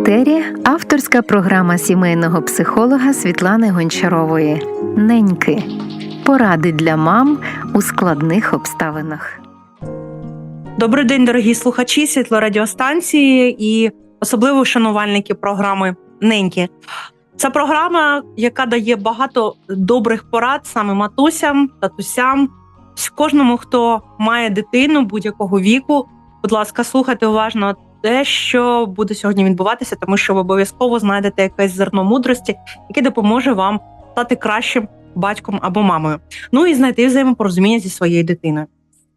етері авторська програма сімейного психолога Світлани Гончарової Неньки. Поради для мам у складних обставинах. Добрий день, дорогі слухачі світлорадіостанції і особливо шанувальники програми Неньки. Це програма, яка дає багато добрих порад саме матусям, татусям, кожному, хто має дитину будь-якого віку. Будь ласка, слухайте уважно те, що буде сьогодні відбуватися, тому що ви обов'язково знайдете якесь зерно мудрості, яке допоможе вам стати кращим батьком або мамою. Ну і знайти взаємопорозуміння зі своєю дитиною.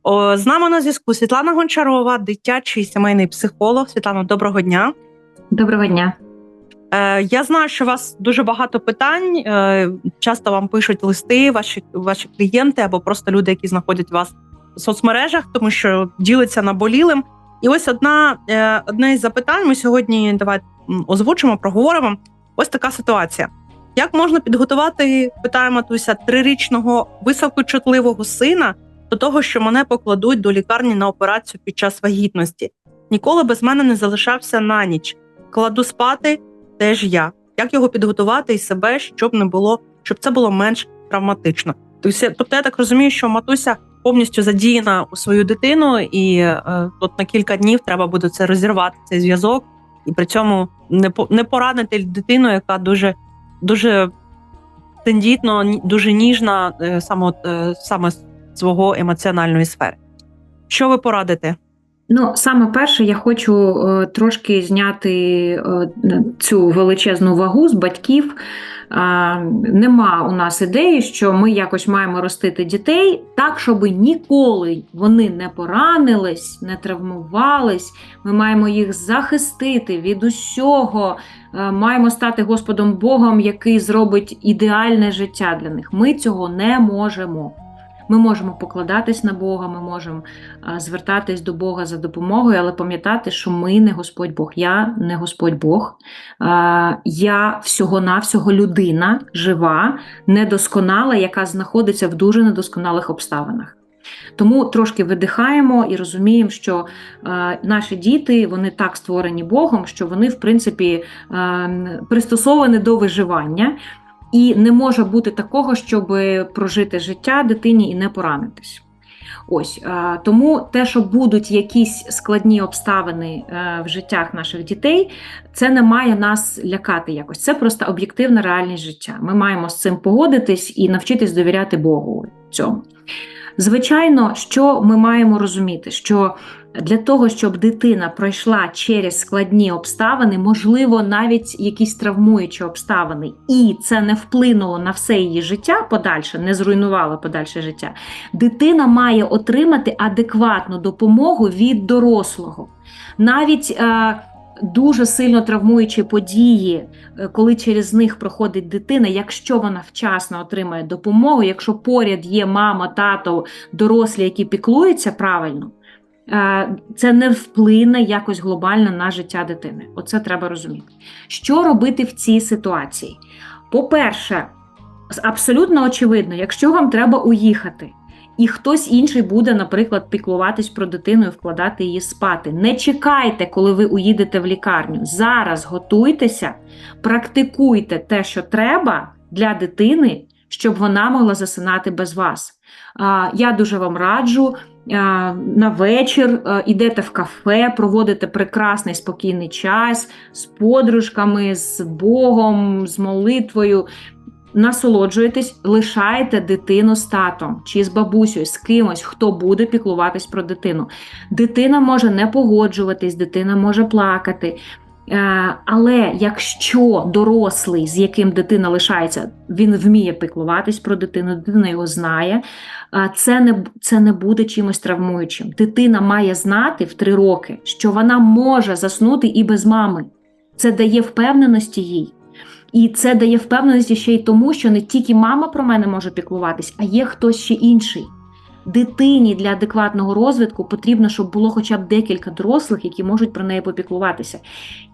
О, з нами на зв'язку Світлана Гончарова, дитячий сімейний психолог. Світлана, доброго дня. Доброго дня. Е, я знаю, що у вас дуже багато питань. Е, часто вам пишуть листи, ваші ваші клієнти або просто люди, які знаходять вас в соцмережах, тому що ділиться наболілим. І ось одна е, одне із запитань. Ми сьогодні давайте озвучимо, проговоримо. Ось така ситуація. Як можна підготувати, питає матуся, трирічного високочутливого сина до того, що мене покладуть до лікарні на операцію під час вагітності? Ніколи без мене не залишався на ніч. Кладу спати теж я. Як його підготувати і себе, щоб не було, щоб це було менш травматично? Тобто, я так розумію, що матуся повністю задіяна у свою дитину, і е, от на кілька днів треба буде це розірвати цей зв'язок, і при цьому не не поранити дитину, яка дуже дуже тендітно, дуже ніжна, е, саме е, саме свого емоціональної сфери. Що ви порадите? Ну, саме перше, я хочу е, трошки зняти е, цю величезну вагу з батьків. Нема у нас ідеї, що ми якось маємо ростити дітей так, щоб ніколи вони не поранились, не травмувались. Ми маємо їх захистити від усього. Е, маємо стати Господом Богом, який зробить ідеальне життя для них. Ми цього не можемо. Ми можемо покладатись на Бога, ми можемо звертатись до Бога за допомогою, але пам'ятати, що ми не Господь Бог. Я не Господь Бог. Я всього-навсього людина жива, недосконала, яка знаходиться в дуже недосконалих обставинах. Тому трошки видихаємо і розуміємо, що е, наші діти вони так створені Богом, що вони, в принципі, е, пристосовані до виживання. І не може бути такого, щоб прожити життя дитині і не поранитись. Ось тому те, що будуть якісь складні обставини е, в життях наших дітей, це не має нас лякати якось. Це просто об'єктивна реальність життя. Ми маємо з цим погодитись і навчитись довіряти Богу цьому. Звичайно, що ми маємо розуміти, що для того, щоб дитина пройшла через складні обставини, можливо, навіть якісь травмуючі обставини, і це не вплинуло на все її життя подальше, не зруйнувало подальше життя. Дитина має отримати адекватну допомогу від дорослого. Навіть е, Дуже сильно травмуючі події, е, коли через них проходить дитина, якщо вона вчасно отримає допомогу, якщо поряд є мама, тато, дорослі, які піклуються правильно, Е, це не вплине якось глобально на життя дитини. Оце треба розуміти. Що робити в цій ситуації? По-перше, абсолютно очевидно, якщо вам треба уїхати, і хтось інший буде, наприклад, піклуватись про дитину і вкладати її спати. Не чекайте, коли ви уїдете в лікарню. Зараз готуйтеся, практикуйте те, що треба для дитини, щоб вона могла засинати без вас. Я дуже вам раджу на вечір йдете в кафе, проводите прекрасний спокійний час з подружками, з Богом, з молитвою. Насолоджуєтесь, лишаєте дитину з татом чи з бабусею, з кимось, хто буде піклуватись про дитину. Дитина може не погоджуватись, дитина може плакати. Е, але якщо дорослий, з яким дитина лишається, він вміє піклуватись про дитину, дитина його знає, е, це не це не буде чимось травмуючим. Дитина має знати в три роки, що вона може заснути і без мами. Це дає впевненості їй. І це дає впевненості ще й тому, що не тільки мама про мене може піклуватись, а є хтось ще інший дитині для адекватного розвитку потрібно, щоб було хоча б декілька дорослих, які можуть про неї попіклуватися.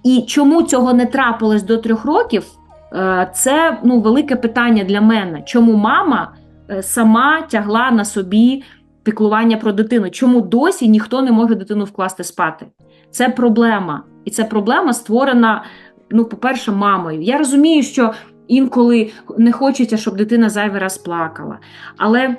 І чому цього не трапилось до трьох років? Е, це ну, велике питання для мене. Чому мама е, сама тягла на собі піклування про дитину. Чому досі ніхто не може дитину вкласти спати? Це проблема. І ця проблема створена, ну, по-перше, мамою. Я розумію, що інколи не хочеться, щоб дитина зайвий раз плакала. Але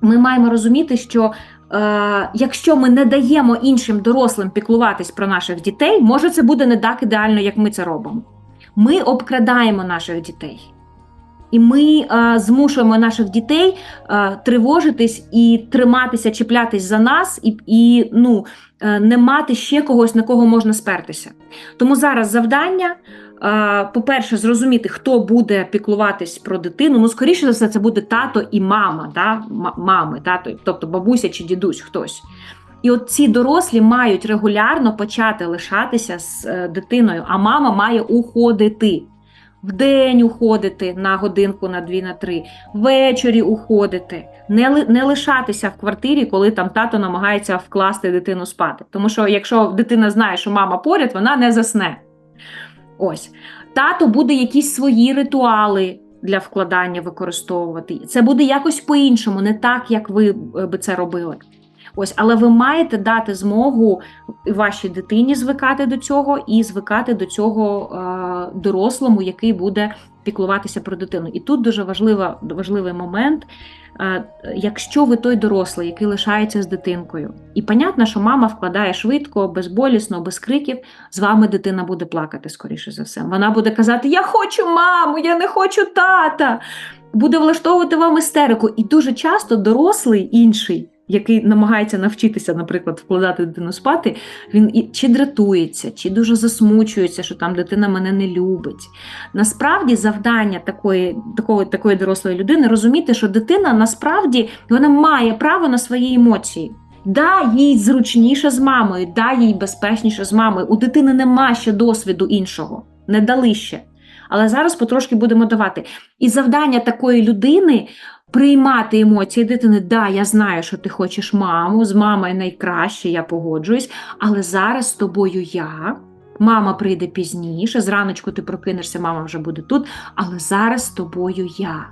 ми маємо розуміти, що е, якщо ми не даємо іншим дорослим піклуватись про наших дітей, може це буде не так ідеально, як ми це робимо. Ми обкрадаємо наших дітей. І ми е, змушуємо наших дітей е, тривожитись і триматися, чіплятись за нас, і, і ну, не мати ще когось, на кого можна спертися. Тому зараз завдання, е, по-перше, зрозуміти, хто буде піклуватись про дитину. Ну, скоріше за все, це буде тато і мама, да? Мами, тато, тобто бабуся чи дідусь хтось. І от ці дорослі мають регулярно почати лишатися з е, дитиною, а мама має уходити. Вдень уходити на годинку, на дві, на три, ввечері уходити, не, не лишатися в квартирі, коли там тато намагається вкласти дитину спати. Тому що якщо дитина знає, що мама поряд, вона не засне. Ось. Тато буде якісь свої ритуали для вкладання використовувати. Це буде якось по-іншому, не так, як ви е, би це робили. Ось, але ви маєте дати змогу вашій дитині звикати до цього і звикати до цього е, дорослому, який буде піклуватися про дитину. І тут дуже важлива, важливий момент. Е, якщо ви той дорослий, який лишається з дитинкою, і понятно, що мама вкладає швидко, безболісно, без криків, з вами дитина буде плакати, скоріше за все. Вона буде казати: Я хочу маму, я не хочу тата. Буде влаштовувати вам істерику. І дуже часто дорослий інший, який намагається навчитися, наприклад, вкладати дитину спати, він і чи дратується, чи дуже засмучується, що там дитина мене не любить. Насправді, завдання такої, такої, такої дорослої людини розуміти, що дитина насправді вона має право на свої емоції. Да, їй зручніше з мамою, да, їй безпечніше з мамою. У дитини нема ще досвіду іншого, не дали ще. Але зараз потрошки будемо давати. І завдання такої людини приймати емоції дитини. Да, я знаю, що ти хочеш маму, з мамою найкраще, я погоджуюсь, але зараз з тобою я. Мама прийде пізніше, зраночку ти прокинешся, мама вже буде тут, але зараз з тобою я.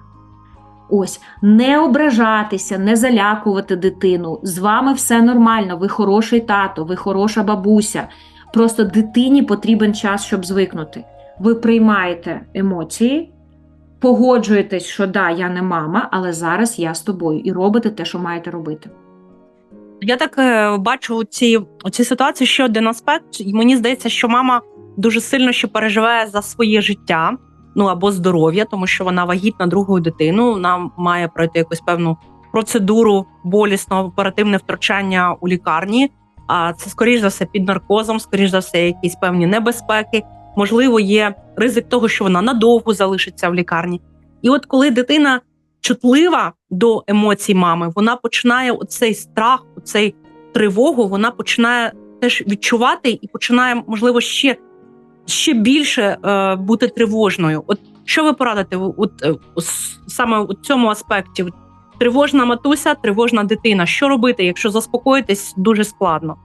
Ось, не ображатися, не залякувати дитину. З вами все нормально, ви хороший тато, ви хороша бабуся. Просто дитині потрібен час, щоб звикнути. Ви приймаєте емоції, погоджуєтесь, що да, я не мама, але зараз я з тобою, і робите те, що маєте робити. Я так е, бачу ці, цій ситуації ще один аспект, і мені здається, що мама дуже сильно ще переживає за своє життя, ну або здоров'я, тому що вона вагітна другою дитиною, вона має пройти якусь певну процедуру болісного оперативне втручання у лікарні. А це скоріш за все під наркозом, скоріш за все, якісь певні небезпеки. Можливо, є ризик того, що вона надовго залишиться в лікарні. І от коли дитина чутлива до емоцій мами, вона починає оцей страх, оцей тривогу, вона починає теж відчувати і починає, можливо, ще, ще більше е, бути тривожною. От що ви порадите от, е, саме у цьому аспекті? Тривожна матуся, тривожна дитина. Що робити, якщо заспокоїтись дуже складно?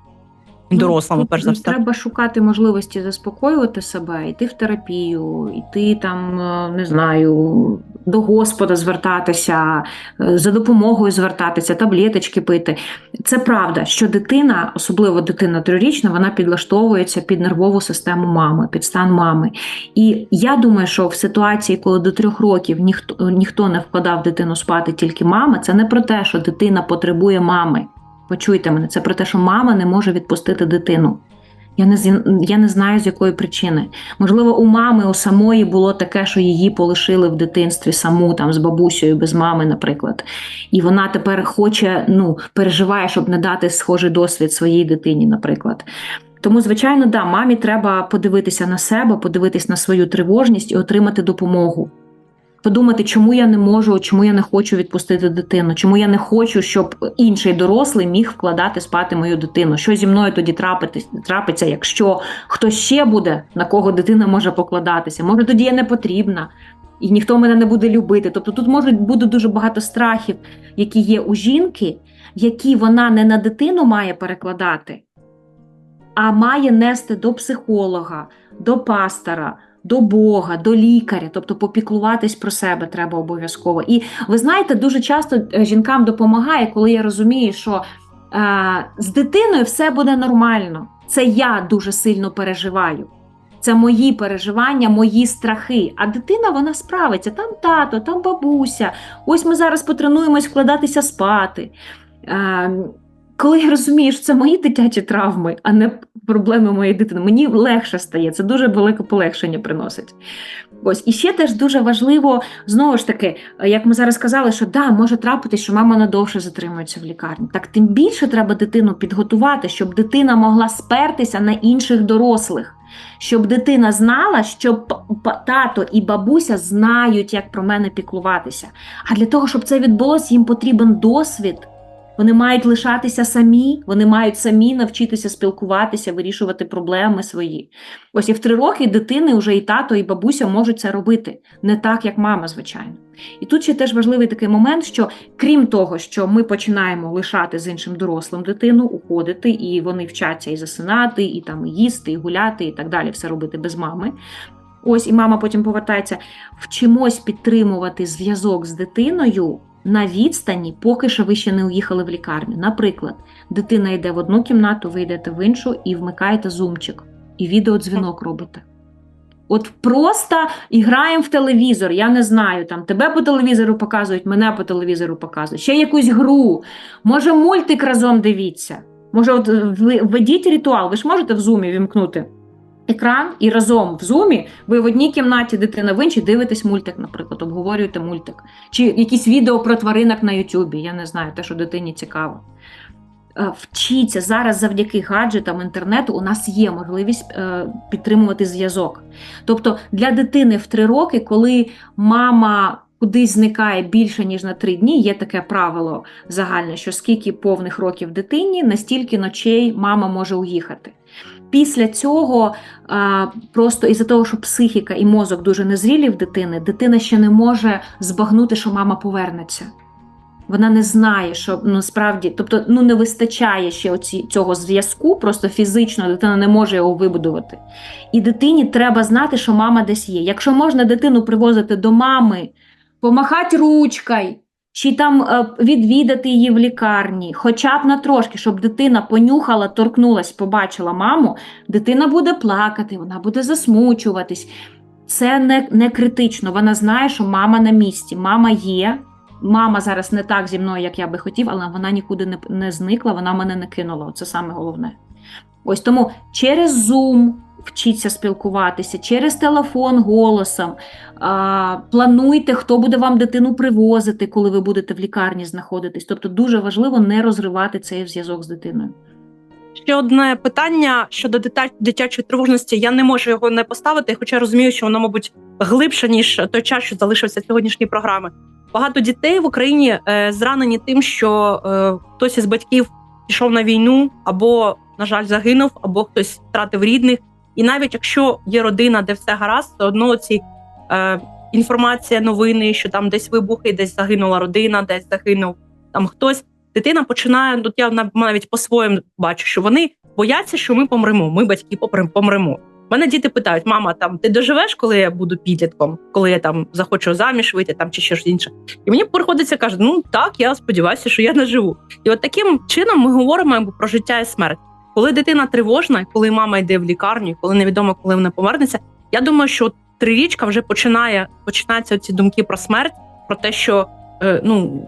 Дорослому, Ну, перш за все. Треба шукати можливості заспокоювати себе, йти в терапію, йти там, е, не знаю, до Господа звертатися, е, за допомогою звертатися, таблеточки пити. Це правда, що дитина, особливо дитина трирічна, вона підлаштовується під нервову систему мами, під стан мами. І я думаю, що в ситуації, коли до трьох років ніхто ніхто не вкладав дитину спати, тільки мама, це не про те, що дитина потребує мами. Почуйте мене, це про те, що мама не може відпустити дитину. Я не, я не знаю, з якої причини. Можливо, у мами у самої було таке, що її полишили в дитинстві саму, там з бабусею, без мами, наприклад. І вона тепер хоче, ну, переживає, щоб не дати схожий досвід своїй дитині, наприклад. Тому, звичайно, да, мамі треба подивитися на себе, подивитись на свою тривожність і отримати допомогу. Подумати, чому я не можу, чому я не хочу відпустити дитину, чому я не хочу, щоб інший дорослий міг вкладати спати мою дитину. Що зі мною тоді трапитись, трапиться, якщо хтось ще буде, на кого дитина може покладатися? Може, тоді я не потрібна, і ніхто мене не буде любити. Тобто тут може бути дуже багато страхів, які є у жінки, які вона не на дитину має перекладати, а має нести до психолога, до пастора, до Бога, до лікаря, тобто попіклуватись про себе треба обов'язково. І ви знаєте, дуже часто е, жінкам допомагає, коли я розумію, що е, з дитиною все буде нормально. Це я дуже сильно переживаю. Це мої переживання, мої страхи. А дитина вона справиться. Там тато, там бабуся. Ось ми зараз потренуємось вкладатися спати. Е, коли я розумію, що це мої дитячі травми, а не проблеми моєї дитини, мені легше стає. Це дуже велике полегшення приносить. Ось і ще теж дуже важливо, знову ж таки, як ми зараз казали, що да, може трапитись, що мама надовше затримується в лікарні. Так тим більше треба дитину підготувати, щоб дитина могла спертися на інших дорослих. Щоб дитина знала, що тато і бабуся знають, як про мене піклуватися. А для того, щоб це відбулося, їм потрібен досвід. Вони мають лишатися самі, вони мають самі навчитися спілкуватися, вирішувати проблеми свої. Ось і в три роки дитини вже і тато, і бабуся можуть це робити не так, як мама, звичайно. І тут ще теж важливий такий момент, що крім того, що ми починаємо лишати з іншим дорослим дитину, уходити, і вони вчаться і засинати, і там і їсти, і гуляти, і так далі, все робити без мами. Ось і мама потім повертається, вчимось підтримувати зв'язок з дитиною на відстані, поки що ви ще не уїхали в лікарню. Наприклад, дитина йде в одну кімнату, ви йдете в іншу і вмикаєте зумчик, і відеодзвінок робите. От просто граємо в телевізор, я не знаю, там тебе по телевізору показують, мене по телевізору показують, ще якусь гру, може мультик разом дивіться. Може, от введіть ритуал, ви ж можете в зумі вімкнути екран і разом в зумі ви в одній кімнаті, дитина в іншій дивитесь мультик, наприклад, обговорюєте мультик. Чи якісь відео про тваринок на Ютубі, я не знаю, те, що дитині цікаво. Е, Вчіться зараз завдяки гаджетам інтернету у нас є можливість е, підтримувати зв'язок. Тобто для дитини в три роки, коли мама кудись зникає більше ніж на три дні, є таке правило загальне, що скільки повних років дитині, настільки ночей мама може уїхати. Після цього а, просто із-за того, що психіка і мозок дуже незрілі в дитини, дитина ще не може збагнути, що мама повернеться. Вона не знає, що ну тобто ну не вистачає ще оці, цього зв'язку, просто фізично дитина не може його вибудувати. І дитині треба знати, що мама десь є. Якщо можна дитину привозити до мами, помахати ручкою, чи там е, відвідати її в лікарні, хоча б на трошки, щоб дитина понюхала, торкнулась, побачила маму, дитина буде плакати, вона буде засмучуватись. Це не, не критично. Вона знає, що мама на місці, мама є. Мама зараз не так зі мною, як я би хотів, але вона нікуди не, не зникла, вона мене не кинула. Це саме головне. Ось тому через Zoom вчіться спілкуватися, через телефон голосом. А, плануйте, хто буде вам дитину привозити, коли ви будете в лікарні знаходитись. Тобто дуже важливо не розривати цей зв'язок з дитиною. Ще одне питання щодо дитячої тривожності. Я не можу його не поставити, хоча розумію, що воно, мабуть, глибше ніж той час, що залишився сьогоднішньої програми. Багато дітей в Україні е, зранені тим, що е, хтось із батьків пішов на війну, або, на жаль, загинув, або хтось втратив рідних. І навіть якщо є родина, де все гаразд, все одно ці е, інформація, новини, що там десь вибухи, десь загинула родина, десь загинув там хтось. Дитина починає, тут я нав- навіть по-своєму бачу, що вони бояться, що ми помремо. Ми батьки помремо. Мене діти питають: мама, там ти доживеш, коли я буду підлітком, коли я там захочу заміж вийти, там чи щось інше. І мені приходиться каже, ну так, я сподіваюся, що я не живу. І от таким чином ми говоримо про життя і смерть. Коли дитина тривожна, коли мама йде в лікарню, коли невідомо, коли вона повернеться. Я думаю, що трирічка вже починає починаються ці думки про смерть, про те, що е, ну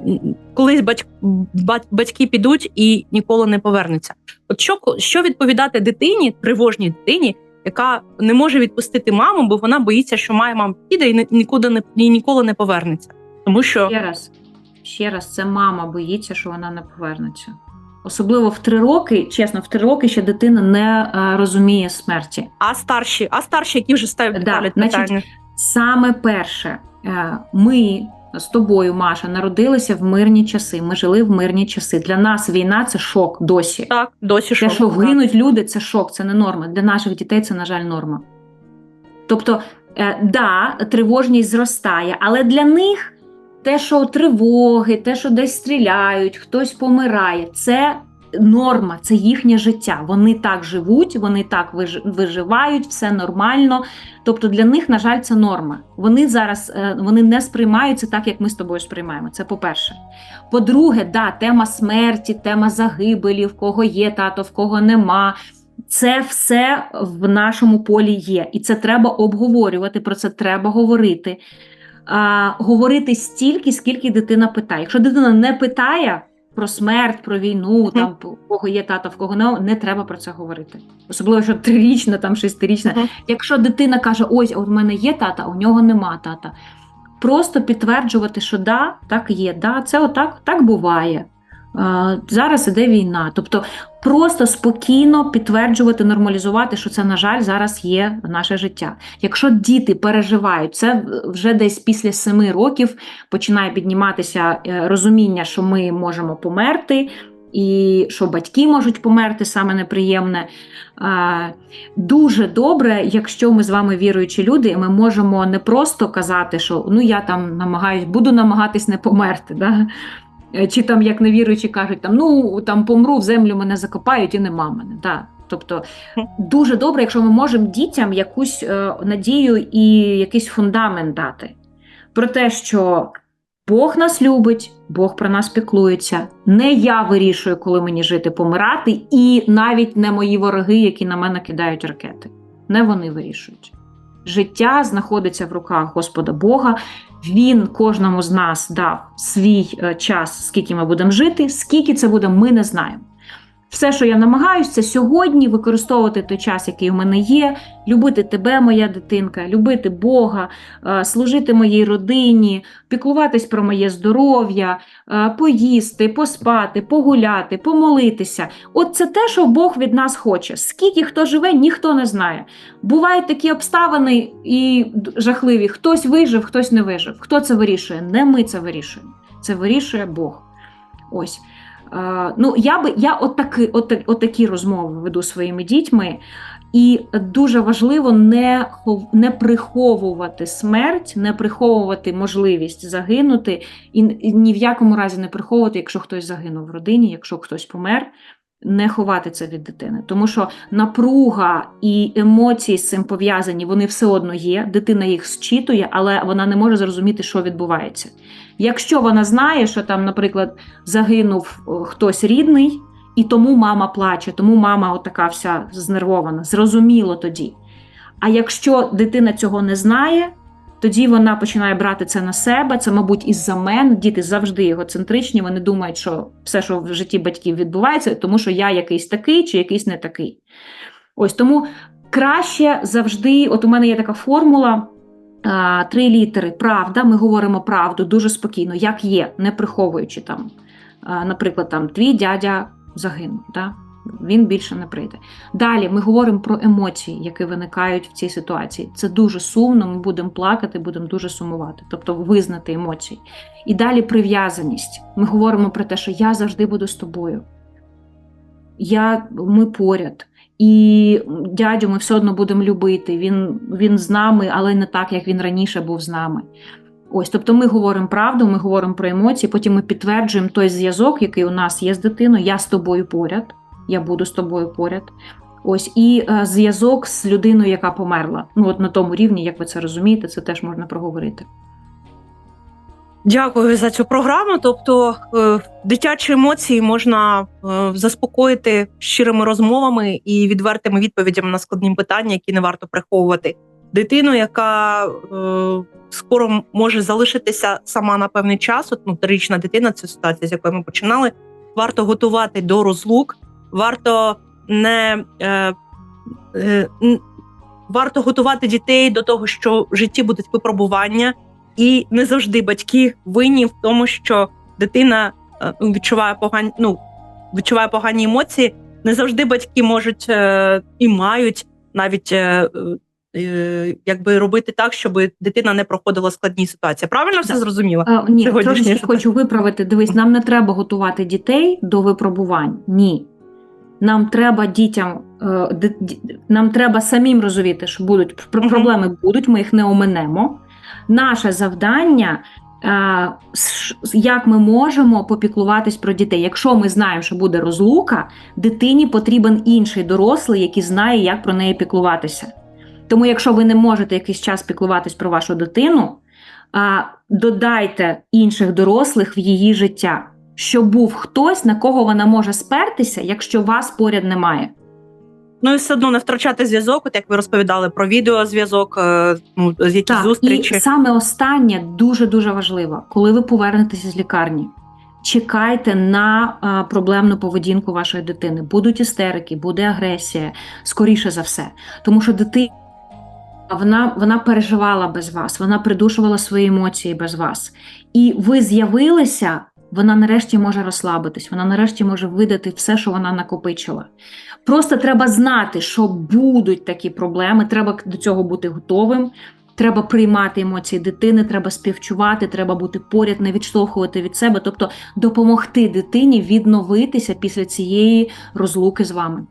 колись бать, бать, батьки підуть і ніколи не повернуться. От що, що відповідати дитині, тривожній дитині, яка не може відпустити маму, бо вона боїться, що має мама піде і ні- нікуди не і ніколи не повернеться, тому що Ще раз, ще раз, це мама боїться, що вона не повернеться. Особливо в три роки, чесно, в три роки ще дитина не е, розуміє смерті. а старші, а старші, які вже ставлять Да, питання. Саме перше, е, ми з тобою, Маша, народилися в мирні часи. Ми жили в мирні часи. Для нас війна це шок досі. Так, досі Те, шок, що так. гинуть люди, це шок, це не норма. Для наших дітей це, на жаль, норма. Тобто, е, да, тривожність зростає, але для них те, що тривоги, те, що десь стріляють, хтось помирає, це норма, це їхнє життя. Вони так живуть, вони так виж- виживають, все нормально. Тобто для них, на жаль, це норма. Вони зараз е, вони не сприймаються так, як ми з тобою сприймаємо. Це по-перше. По-друге, да, тема смерті, тема загибелі, в кого є тато, в кого нема. Це все в нашому полі є, і це треба обговорювати. Про це треба говорити. А, говорити стільки, скільки дитина питає. Якщо дитина не питає про смерть, про війну, там в кого є тата, в кого не, не треба про це говорити. Особливо, що трирічна, там шестирічна. Якщо дитина каже, ось у мене є тата, а у нього нема тата. Просто підтверджувати, що да, так є, да, це отак так буває. Зараз іде війна. Тобто просто спокійно підтверджувати, нормалізувати, що це, на жаль, зараз є наше життя. Якщо діти переживають, це вже десь після семи років починає підніматися е, розуміння, що ми можемо померти, і що батьки можуть померти, саме неприємне. Дуже добре, якщо ми з вами віруючі люди, і ми можемо не просто казати, що ну я там намагаюсь, буду намагатись не померти. Да? Е, Чи там, як невіруючі кажуть, там ну там помру, в землю мене закопають і нема мене. Да. Тобто дуже добре, якщо ми можемо дітям якусь е, надію і якийсь фундамент дати про те, що Бог нас любить, Бог про нас піклується. Не я вирішую, коли мені жити, помирати, і навіть не мої вороги, які на мене кидають ракети. Не вони вирішують. Життя знаходиться в руках Господа Бога. Він кожному з нас дав свій е, час, скільки ми будемо жити, скільки це буде, ми не знаємо. Все, що я намагаюся, це сьогодні використовувати той час, який у мене є, любити тебе, моя дитинка, любити Бога, е, служити моїй родині, піклуватись про моє здоров'я, е, поїсти, поспати, погуляти, помолитися. От це те, що Бог від нас хоче. Скільки хто живе, ніхто не знає. Бувають такі обставини і жахливі. Хтось вижив, хтось не вижив. Хто це вирішує? Не ми це вирішуємо. Це вирішує Бог. Ось. Ну, я би я отаки, отак, отакі розмови веду своїми дітьми, і дуже важливо не, не приховувати смерть, не приховувати можливість загинути, і ні в якому разі не приховувати, якщо хтось загинув в родині, якщо хтось помер. Не ховати це від дитини, тому що напруга і емоції з цим пов'язані, вони все одно є. Дитина їх зчитує, але вона не може зрозуміти, що відбувається. Якщо вона знає, що там, наприклад, загинув е, хтось рідний, і тому мама плаче, тому мама отака вся знервована, зрозуміло тоді. А якщо дитина цього не знає, тоді вона починає брати це на себе. Це, мабуть, із-за мене. Діти завжди егоцентричні. Вони думають, що все, що в житті батьків відбувається, тому що я якийсь такий чи якийсь не такий. Ось тому краще завжди, от у мене є така формула. Три літери. Правда, ми говоримо правду дуже спокійно, як є, не приховуючи там. Наприклад, там твій дядя загинув, да? він більше не прийде. Далі ми говоримо про емоції, які виникають в цій ситуації. Це дуже сумно, ми будемо плакати, будемо дуже сумувати, тобто визнати емоції. І далі прив'язаність. Ми говоримо про те, що я завжди буду з тобою. Я, ми поряд. І дядю ми все одно будемо любити. Він, він з нами, але не так, як він раніше був з нами. Ось, тобто ми говоримо правду, ми говоримо про емоції, потім ми підтверджуємо той зв'язок, який у нас є з дитиною. Я з тобою поряд, я буду з тобою поряд. Ось і е, зв'язок з людиною, яка померла. Ну от на тому рівні, як ви це розумієте, це теж можна проговорити. Дякую за цю програму. Тобто, е, дитячі емоції можна е, заспокоїти щирими розмовами і відвертими відповідями на складні питання, які не варто приховувати. Дитину, яка е, скоро може залишитися сама на певний час, от ну, трирічна дитина, це ситуація, з якої ми починали. Варто готувати до розлук, варто не е, е, варто готувати дітей до того, що в житті будуть випробування. І не завжди батьки винні в тому, що дитина е, ну, відчуває погані, ну, відчуває погані емоції. Не завжди батьки можуть е, і мають навіть е, якби робити так, щоб дитина не проходила складні ситуації. Правильно все зрозуміло? А, ні, трошки хочу виправити. Дивись, нам не треба готувати дітей до випробувань. Ні. Нам треба дітям, нам треба самим розуміти, що будуть пр- проблеми будуть, ми їх не оминемо. Наше завдання е, як ми можемо попіклуватись про дітей. Якщо ми знаємо, що буде розлука, дитині потрібен інший дорослий, який знає, як про неї піклуватися. Тому, якщо ви не можете якийсь час піклуватись про вашу дитину, додайте інших дорослих в її життя, щоб був хтось, на кого вона може спертися, якщо вас поряд немає. Ну і все одно не втрачати зв'язок, от як ви розповідали про відеозв'язок, е, ну, з якісь Так, зустрічі. і саме останнє дуже дуже важливо, коли ви повернетеся з лікарні. Чекайте на а, проблемну поведінку вашої дитини. Будуть істерики, буде агресія, скоріше за все. Тому що дитина вона, вона переживала без вас, вона придушувала свої емоції без вас. І ви з'явилися, вона нарешті може розслабитись, вона нарешті може видати все, що вона накопичила. Просто треба знати, що будуть такі проблеми, треба до цього бути готовим. Треба приймати емоції дитини, треба співчувати, треба бути поряд, не відштовхувати від себе, тобто допомогти дитині відновитися після цієї розлуки з вами.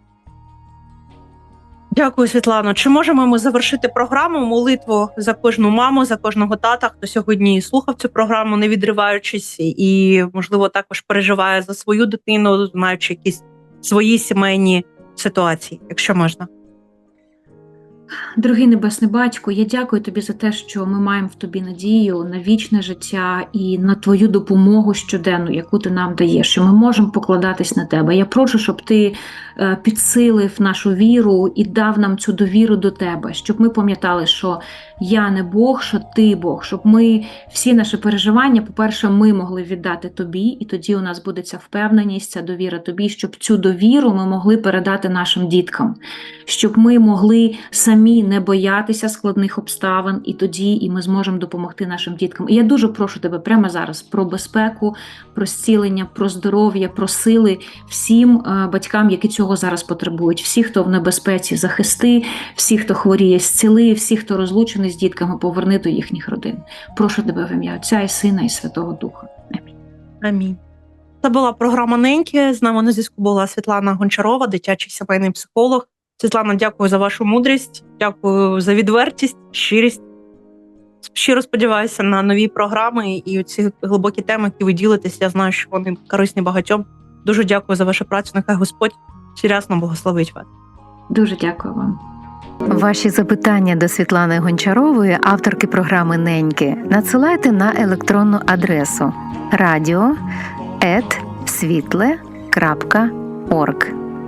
Дякую, Світлано. Чи можемо ми завершити програму молитву за кожну маму, за кожного тата, хто сьогодні слухав цю програму, не відриваючись, і можливо також переживає за свою дитину, знаючи якісь свої сімейні ситуації, якщо можна. Дорогий небесний батько, я дякую тобі за те, що ми маємо в тобі надію на вічне життя і на твою допомогу щоденну, яку ти нам даєш, що ми можемо покладатись на тебе. Я прошу, щоб ти е, підсилив нашу віру і дав нам цю довіру до тебе, щоб ми пам'ятали, що я не Бог, що ти Бог, щоб ми всі наші переживання, по-перше, ми могли віддати тобі, і тоді у нас буде ця впевненість, ця довіра тобі, щоб цю довіру ми могли передати нашим діткам, щоб ми могли самі не боятися складних обставин, і тоді і ми зможемо допомогти нашим діткам. І я дуже прошу тебе прямо зараз про безпеку, про зцілення, про здоров'я, про сили всім е, батькам, які цього зараз потребують. Всі, хто в небезпеці, захисти, всі, хто хворіє, зціли, всі, хто розлучений з дітками, поверни до їхніх родин. Прошу тебе в ім'я Отця і Сина і Святого Духа. Амінь. Амінь. Це була програма Неньки. З нами на зв'язку була Світлана Гончарова, дитячий сімейний психолог. Світлана, дякую за вашу мудрість, дякую за відвертість, щирість. Щиро сподіваюся на нові програми і ці глибокі теми, які ви ділитесь. Я знаю, що вони корисні багатьом. Дуже дякую за вашу працю. Нехай Господь рясно благословить вас. Дуже дякую вам. Ваші запитання до Світлани Гончарової, авторки програми Неньки, надсилайте на електронну адресу radio.світле.орг